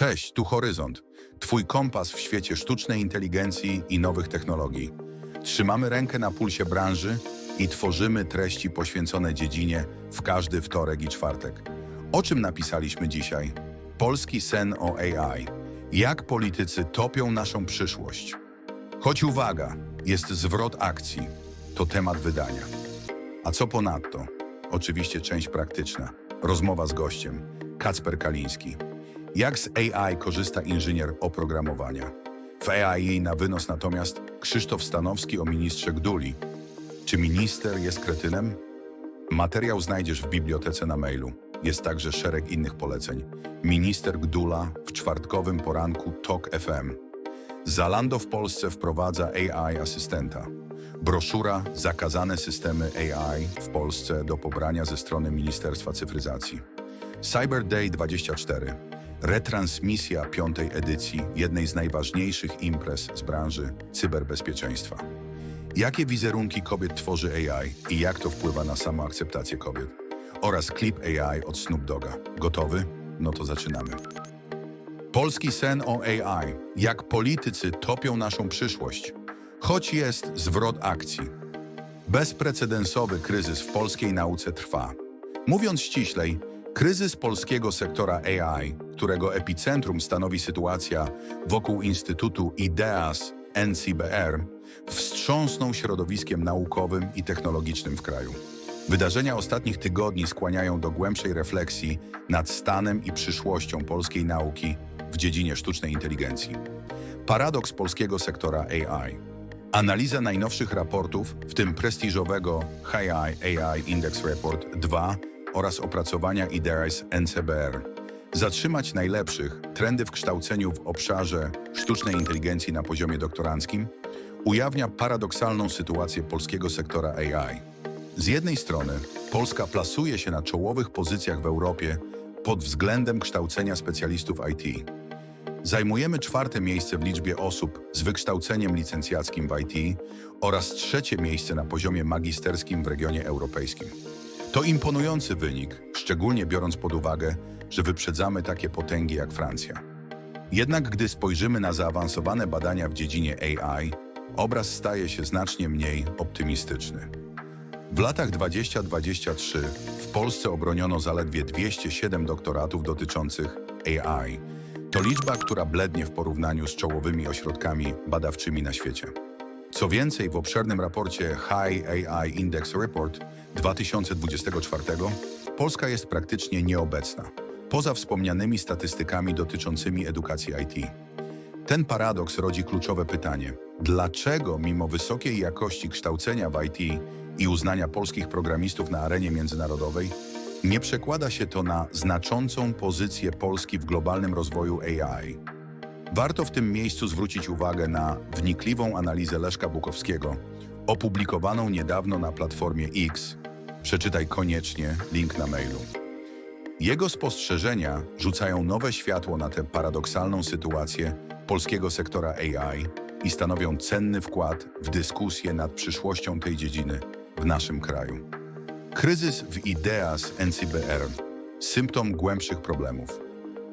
Cześć, tu Horyzont. Twój kompas w świecie sztucznej inteligencji i nowych technologii. Trzymamy rękę na pulsie branży i tworzymy treści poświęcone dziedzinie w każdy wtorek i czwartek. O czym napisaliśmy dzisiaj? Polski sen o AI. Jak politycy topią naszą przyszłość. Choć uwaga, jest zwrot akcji. To temat wydania. A co ponadto? Oczywiście część praktyczna. Rozmowa z gościem. Kacper Kaliński. Jak z AI korzysta inżynier oprogramowania? W AI na wynos natomiast Krzysztof Stanowski o ministrze Gduli. Czy minister jest kretynem? Materiał znajdziesz w bibliotece na mailu. Jest także szereg innych poleceń. Minister Gdula w czwartkowym poranku TOK FM. Zalando w Polsce wprowadza AI asystenta. Broszura Zakazane systemy AI w Polsce do pobrania ze strony Ministerstwa Cyfryzacji. Cyber Day 24. Retransmisja piątej edycji jednej z najważniejszych imprez z branży cyberbezpieczeństwa. Jakie wizerunki kobiet tworzy AI i jak to wpływa na samoakceptację kobiet? Oraz klip AI od Snoop Doga. Gotowy? No to zaczynamy. Polski sen o AI. Jak politycy topią naszą przyszłość. Choć jest zwrot akcji. Bezprecedensowy kryzys w polskiej nauce trwa. Mówiąc ściślej, kryzys polskiego sektora AI, którego epicentrum stanowi sytuacja wokół Instytutu IDEAS NCBR, wstrząsnął środowiskiem naukowym i technologicznym w kraju. Wydarzenia ostatnich tygodni skłaniają do głębszej refleksji nad stanem i przyszłością polskiej nauki w dziedzinie sztucznej inteligencji. Paradoks polskiego sektora AI. Analiza najnowszych raportów, w tym prestiżowego High AI Index Report 2 oraz opracowania IDEAS NCBR. Zatrzymać najlepszych, trendy w kształceniu w obszarze sztucznej inteligencji na poziomie doktoranckim ujawnia paradoksalną sytuację polskiego sektora AI. Z jednej strony Polska plasuje się na czołowych pozycjach w Europie pod względem kształcenia specjalistów IT. Zajmujemy czwarte miejsce w liczbie osób z wykształceniem licencjackim w IT oraz trzecie miejsce na poziomie magisterskim w regionie europejskim. To imponujący wynik, szczególnie biorąc pod uwagę, że wyprzedzamy takie potęgi jak Francja. Jednak gdy spojrzymy na zaawansowane badania w dziedzinie AI, obraz staje się znacznie mniej optymistyczny. W latach 2023 w Polsce obroniono zaledwie 207 doktoratów dotyczących AI. To liczba, która blednie w porównaniu z czołowymi ośrodkami badawczymi na świecie. Co więcej, w obszernym raporcie High AI Index Report 2024 Polska jest praktycznie nieobecna, poza wspomnianymi statystykami dotyczącymi edukacji IT. Ten paradoks rodzi kluczowe pytanie: dlaczego mimo wysokiej jakości kształcenia w IT i uznania polskich programistów na arenie międzynarodowej, nie przekłada się to na znaczącą pozycję Polski w globalnym rozwoju AI? Warto w tym miejscu zwrócić uwagę na wnikliwą analizę Leszka Bukowskiego, opublikowaną niedawno na platformie X. Przeczytaj koniecznie link na mailu. Jego spostrzeżenia rzucają nowe światło na tę paradoksalną sytuację polskiego sektora AI i stanowią cenny wkład w dyskusję nad przyszłością tej dziedziny w naszym kraju. Kryzys w IDEAS NCBR symptom głębszych problemów.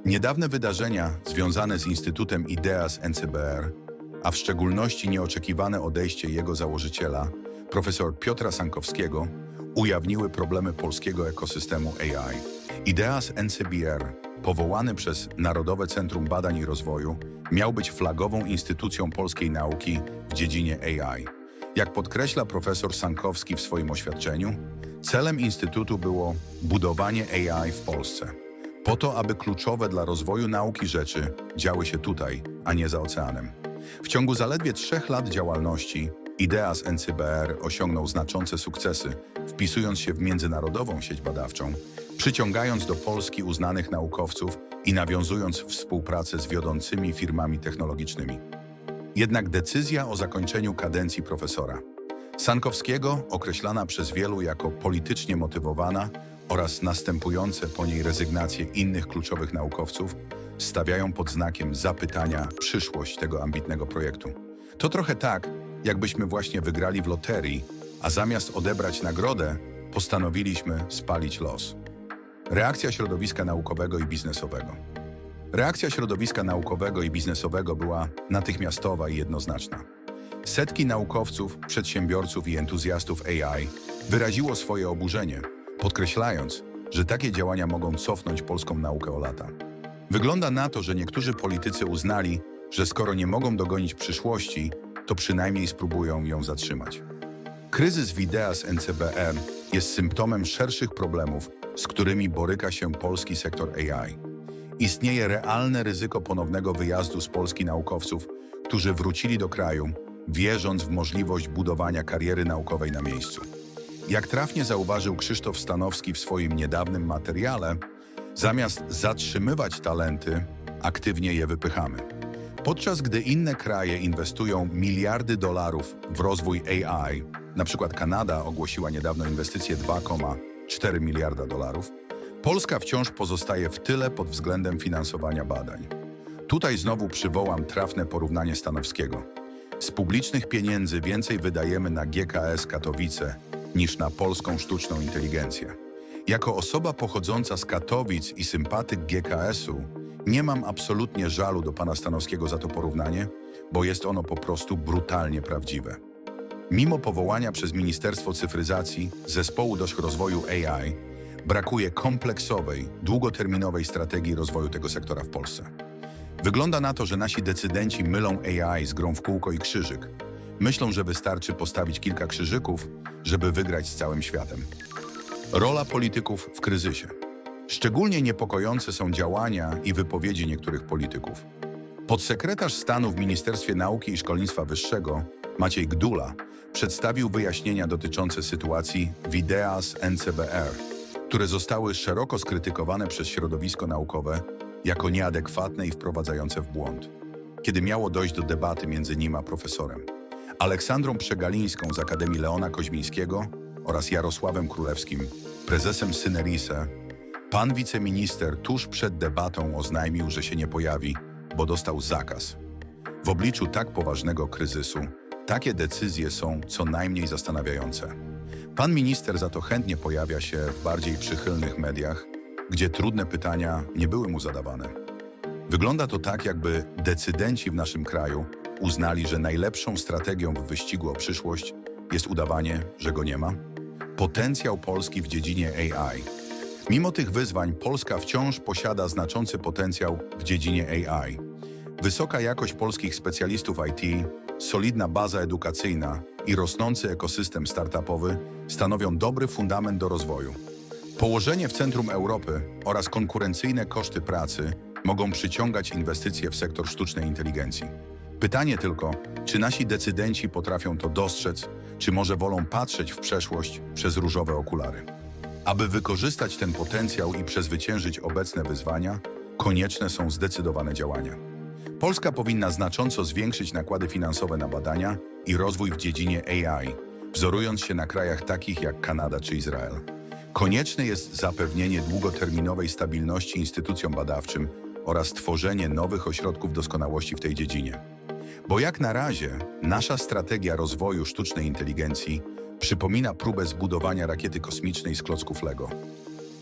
Niedawne wydarzenia związane z Instytutem IDEAS NCBR, a w szczególności nieoczekiwane odejście jego założyciela, profesor Piotra Sankowskiego, ujawniły problemy polskiego ekosystemu AI. IDEAS NCBR, powołany przez Narodowe Centrum Badań i Rozwoju, miał być flagową instytucją polskiej nauki w dziedzinie AI. Jak podkreśla profesor Sankowski w swoim oświadczeniu, celem Instytutu było budowanie AI w Polsce, po to, aby kluczowe dla rozwoju nauki rzeczy działy się tutaj, a nie za oceanem. W ciągu zaledwie trzech lat działalności IDEAS NCBR osiągnął znaczące sukcesy, wpisując się w międzynarodową sieć badawczą, przyciągając do Polski uznanych naukowców i nawiązując współpracę z wiodącymi firmami technologicznymi. Jednak decyzja o zakończeniu kadencji profesora Sankowskiego, określana przez wielu jako politycznie motywowana oraz następujące po niej rezygnacje innych kluczowych naukowców, stawiają pod znakiem zapytania przyszłość tego ambitnego projektu. To trochę tak, jakbyśmy właśnie wygrali w loterii, a zamiast odebrać nagrodę, postanowiliśmy spalić los. Reakcja środowiska naukowego i biznesowego. Reakcja środowiska naukowego i biznesowego była natychmiastowa i jednoznaczna. Setki naukowców, przedsiębiorców i entuzjastów AI wyraziło swoje oburzenie, podkreślając, że takie działania mogą cofnąć polską naukę o lata. Wygląda na to, że niektórzy politycy uznali, że skoro nie mogą dogonić przyszłości, to przynajmniej spróbują ją zatrzymać. Kryzys widea z NCBR jest symptomem szerszych problemów, z którymi boryka się polski sektor AI. Istnieje realne ryzyko ponownego wyjazdu z Polski naukowców, którzy wrócili do kraju, wierząc w możliwość budowania kariery naukowej na miejscu. Jak trafnie zauważył Krzysztof Stanowski w swoim niedawnym materiale, zamiast zatrzymywać talenty, aktywnie je wypychamy. Podczas gdy inne kraje inwestują miliardy dolarów w rozwój AI, na przykład Kanada ogłosiła niedawno inwestycje 2,4 miliarda dolarów, Polska wciąż pozostaje w tyle pod względem finansowania badań. Tutaj znowu przywołam trafne porównanie Stanowskiego. Z publicznych pieniędzy więcej wydajemy na GKS Katowice niż na polską sztuczną inteligencję. Jako osoba pochodząca z Katowic i sympatyk GKS-u nie mam absolutnie żalu do pana Stanowskiego za to porównanie, bo jest ono po prostu brutalnie prawdziwe. Mimo powołania przez Ministerstwo Cyfryzacji zespołu do rozwoju AI, brakuje kompleksowej, długoterminowej strategii rozwoju tego sektora w Polsce. Wygląda na to, że nasi decydenci mylą AI z grą w kółko i krzyżyk. Myślą, że wystarczy postawić kilka krzyżyków, żeby wygrać z całym światem. Rola polityków w kryzysie. Szczególnie niepokojące są działania i wypowiedzi niektórych polityków. Podsekretarz stanu w Ministerstwie Nauki i Szkolnictwa Wyższego, Maciej Gdula, przedstawił wyjaśnienia dotyczące sytuacji widea z NCBR, które zostały szeroko skrytykowane przez środowisko naukowe jako nieadekwatne i wprowadzające w błąd. Kiedy miało dojść do debaty między nim a profesorem, Aleksandrą Przegalińską z Akademii Leona Koźmińskiego oraz Jarosławem Królewskim, prezesem Synerise, pan wiceminister tuż przed debatą oznajmił, że się nie pojawi, bo dostał zakaz. W obliczu tak poważnego kryzysu, takie decyzje są co najmniej zastanawiające. Pan minister za to chętnie pojawia się w bardziej przychylnych mediach, gdzie trudne pytania nie były mu zadawane. Wygląda to tak, jakby decydenci w naszym kraju uznali, że najlepszą strategią w wyścigu o przyszłość jest udawanie, że go nie ma. Potencjał Polski w dziedzinie AI. Mimo tych wyzwań, Polska wciąż posiada znaczący potencjał w dziedzinie AI. Wysoka jakość polskich specjalistów IT, solidna baza edukacyjna i rosnący ekosystem startupowy stanowią dobry fundament do rozwoju. Położenie w centrum Europy oraz konkurencyjne koszty pracy mogą przyciągać inwestycje w sektor sztucznej inteligencji. Pytanie tylko, czy nasi decydenci potrafią to dostrzec, czy może wolą patrzeć w przeszłość przez różowe okulary. Aby wykorzystać ten potencjał i przezwyciężyć obecne wyzwania, konieczne są zdecydowane działania. Polska powinna znacząco zwiększyć nakłady finansowe na badania i rozwój w dziedzinie AI, wzorując się na krajach takich jak Kanada czy Izrael. Konieczne jest zapewnienie długoterminowej stabilności instytucjom badawczym oraz tworzenie nowych ośrodków doskonałości w tej dziedzinie. Bo jak na razie nasza strategia rozwoju sztucznej inteligencji przypomina próbę zbudowania rakiety kosmicznej z klocków Lego.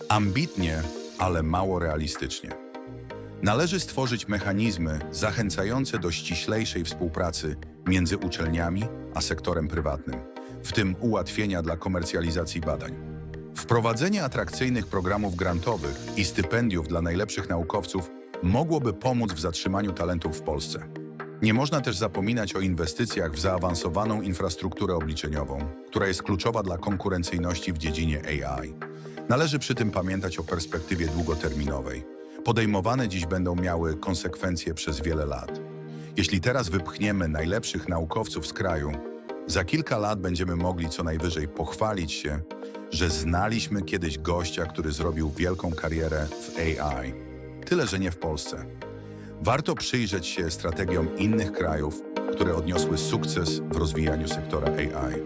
Ambitnie, ale mało realistycznie. Należy stworzyć mechanizmy zachęcające do ściślejszej współpracy między uczelniami a sektorem prywatnym, w tym ułatwienia dla komercjalizacji badań. Wprowadzenie atrakcyjnych programów grantowych i stypendiów dla najlepszych naukowców mogłoby pomóc w zatrzymaniu talentów w Polsce. Nie można też zapominać o inwestycjach w zaawansowaną infrastrukturę obliczeniową, która jest kluczowa dla konkurencyjności w dziedzinie AI. Należy przy tym pamiętać o perspektywie długoterminowej. Podejmowane dziś będą miały konsekwencje przez wiele lat. Jeśli teraz wypchniemy najlepszych naukowców z kraju, za kilka lat będziemy mogli co najwyżej pochwalić się, że znaliśmy kiedyś gościa, który zrobił wielką karierę w AI. Tyle, że nie w Polsce. Warto przyjrzeć się strategiom innych krajów, które odniosły sukces w rozwijaniu sektora AI.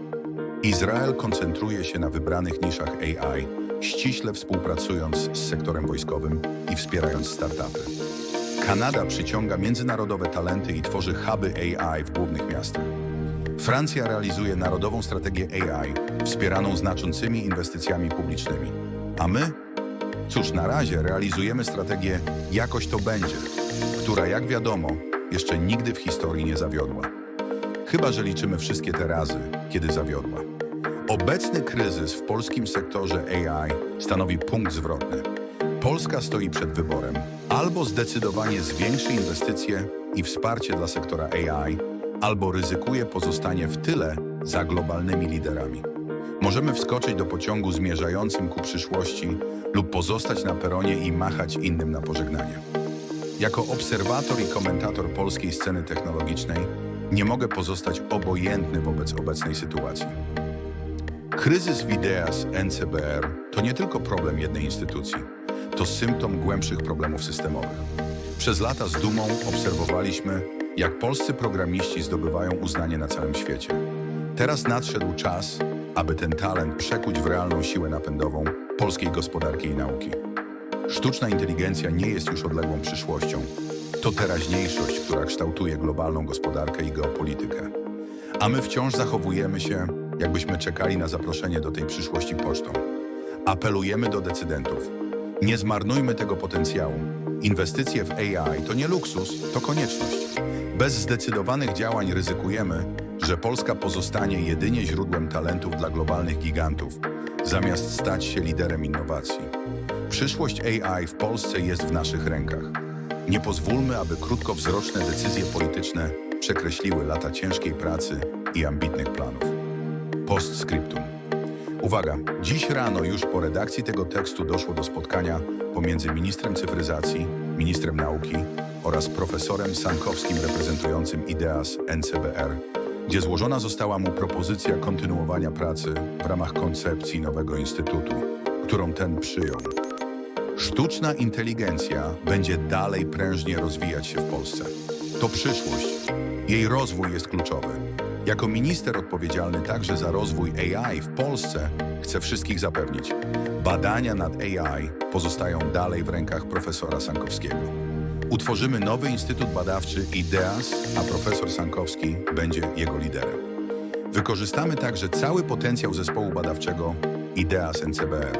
Izrael koncentruje się na wybranych niszach AI, ściśle współpracując z sektorem wojskowym i wspierając startupy. Kanada przyciąga międzynarodowe talenty i tworzy huby AI w głównych miastach. Francja realizuje narodową strategię AI, wspieraną znaczącymi inwestycjami publicznymi. A my? Cóż, na razie realizujemy strategię Jakoś to będzie, która, jak wiadomo, jeszcze nigdy w historii nie zawiodła. Chyba, że liczymy wszystkie te razy, kiedy zawiodła. Obecny kryzys w polskim sektorze AI stanowi punkt zwrotny. Polska stoi przed wyborem albo zdecydowanie zwiększy inwestycje i wsparcie dla sektora AI, albo ryzykuje pozostanie w tyle za globalnymi liderami. Możemy wskoczyć do pociągu zmierzającym ku przyszłości lub pozostać na peronie i machać innym na pożegnanie. Jako obserwator i komentator polskiej sceny technologicznej nie mogę pozostać obojętny wobec obecnej sytuacji. Kryzys Wideas NCBR to nie tylko problem jednej instytucji, to symptom głębszych problemów systemowych. Przez lata z dumą obserwowaliśmy, jak polscy programiści zdobywają uznanie na całym świecie. Teraz nadszedł czas, aby ten talent przekuć w realną siłę napędową polskiej gospodarki i nauki. Sztuczna inteligencja nie jest już odległą przyszłością. To teraźniejszość, która kształtuje globalną gospodarkę i geopolitykę. A my wciąż zachowujemy się, jakbyśmy czekali na zaproszenie do tej przyszłości pocztą. Apelujemy do decydentów. Nie zmarnujmy tego potencjału. Inwestycje w AI to nie luksus, to konieczność. Bez zdecydowanych działań ryzykujemy, że Polska pozostanie jedynie źródłem talentów dla globalnych gigantów, zamiast stać się liderem innowacji. Przyszłość AI w Polsce jest w naszych rękach. Nie pozwólmy, aby krótkowzroczne decyzje polityczne przekreśliły lata ciężkiej pracy i ambitnych planów. Postscriptum. Uwaga, dziś rano już po redakcji tego tekstu doszło do spotkania pomiędzy ministrem cyfryzacji, ministrem nauki oraz profesorem Sankowskim reprezentującym IDEAS NCBR, gdzie złożona została mu propozycja kontynuowania pracy w ramach koncepcji nowego instytutu, którą ten przyjął. Sztuczna inteligencja będzie dalej prężnie rozwijać się w Polsce. To przyszłość. Jej rozwój jest kluczowy. Jako minister odpowiedzialny także za rozwój AI w Polsce chcę wszystkich zapewnić. Badania nad AI pozostają dalej w rękach profesora Sankowskiego. Utworzymy nowy instytut badawczy IDEAS, a profesor Sankowski będzie jego liderem. Wykorzystamy także cały potencjał zespołu badawczego IDEAS NCBR.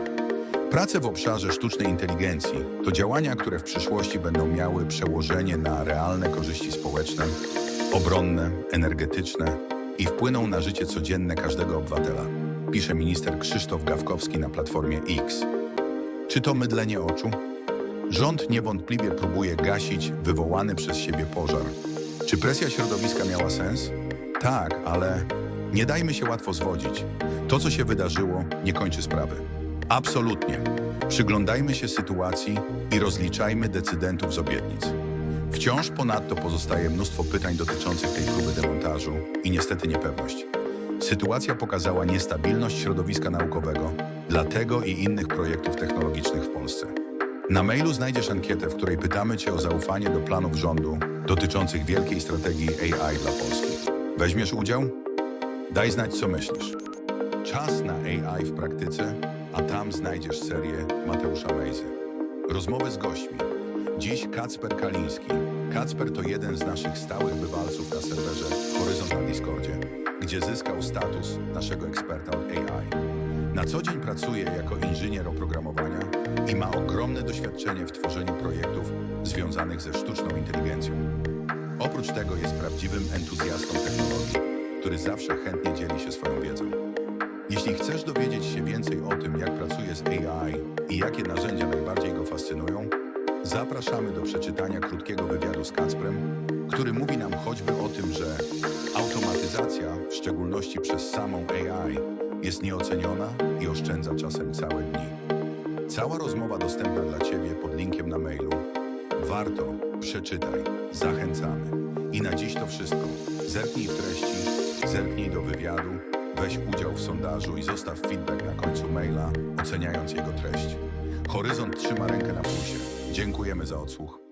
Prace w obszarze sztucznej inteligencji to działania, które w przyszłości będą miały przełożenie na realne korzyści społeczne, obronne, energetyczne i wpłyną na życie codzienne każdego obywatela, pisze minister Krzysztof Gawkowski na platformie X. Czy to mydlenie oczu? Rząd niewątpliwie próbuje gasić wywołany przez siebie pożar. Czy presja środowiska miała sens? Tak, ale nie dajmy się łatwo zwodzić. To, co się wydarzyło, nie kończy sprawy. Absolutnie. Przyglądajmy się sytuacji i rozliczajmy decydentów z obietnic. Wciąż ponadto pozostaje mnóstwo pytań dotyczących tej próby demontażu i niestety niepewność. Sytuacja pokazała niestabilność środowiska naukowego dla tego i innych projektów technologicznych w Polsce. Na mailu znajdziesz ankietę, w której pytamy Cię o zaufanie do planów rządu dotyczących wielkiej strategii AI dla Polski. Weźmiesz udział? Daj znać, co myślisz. Czas na AI w praktyce, a tam znajdziesz serię Mateusza Mejzy. Rozmowy z gośćmi. Dziś Kacper Kaliński. Kacper to jeden z naszych stałych bywalców na serwerze Horyzont na Discordzie, gdzie zyskał status naszego eksperta od AI. Na co dzień pracuje jako inżynier oprogramowania i ma ogromne doświadczenie w tworzeniu projektów związanych ze sztuczną inteligencją. Oprócz tego jest prawdziwym entuzjastą technologii, który zawsze chętnie dzieli się swoją wiedzą. Jeśli chcesz dowiedzieć się więcej o tym, jak pracuje z AI i jakie narzędzia najbardziej go fascynują, zapraszamy do przeczytania krótkiego wywiadu z Kacprem, który mówi nam choćby o tym, że automatyzacja, w szczególności przez samą AI, jest nieoceniona i oszczędza czasem całe dni. Cała rozmowa dostępna dla Ciebie pod linkiem na mailu. Warto, przeczytaj, zachęcamy. I na dziś to wszystko. Zerknij w treści, zerknij do wywiadu, weź udział w sondażu i zostaw feedback na końcu maila, oceniając jego treść. Horyzont trzyma rękę na pulsie. Dziękujemy za odsłuch.